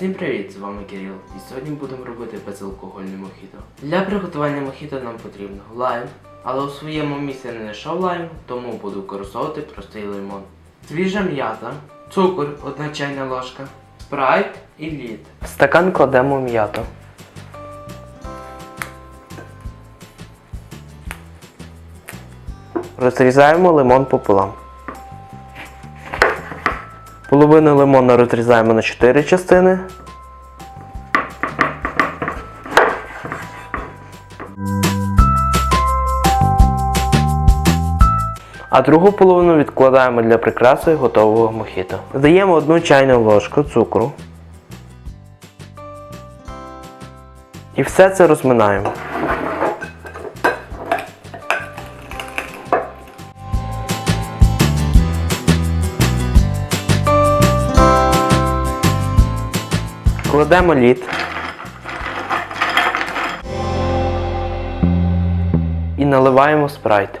з вами Кирил. І сьогодні будемо робити безалкогольне мохіто. Для приготування мохіто нам потрібно лайм, але у своєму місці не знайшов лайм, тому буду використовувати простий лимон. Свіжа м'ята, цукор, одна чайна ложка, спрайт і лід. В стакан кладемо м'яту. Розрізаємо лимон пополам. Половину лимона розрізаємо на 4 частини. А другу половину відкладаємо для прикраси готового мохіто. Додаємо одну чайну ложку цукру. І все це розминаємо. Кладемо лід. І наливаємо спрайт.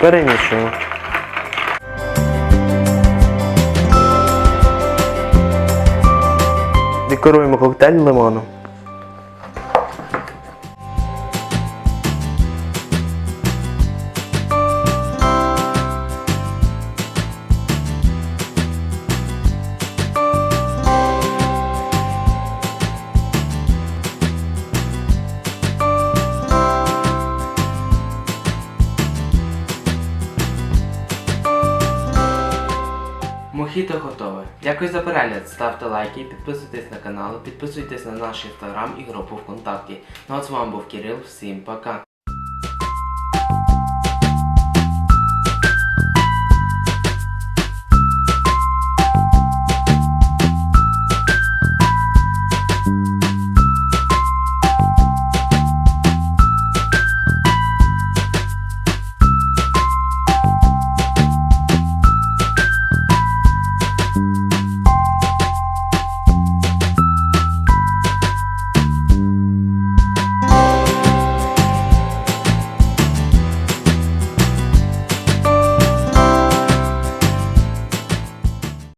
Перемішуємо. Декоруємо коктейль лимоном. Мохіто готове. Дякую за перегляд. Ставте лайки, підписуйтесь на канал, підписуйтесь на наш інстаграм і групу ВКонтакті. Ну а з вами був Кирил. Всім пока.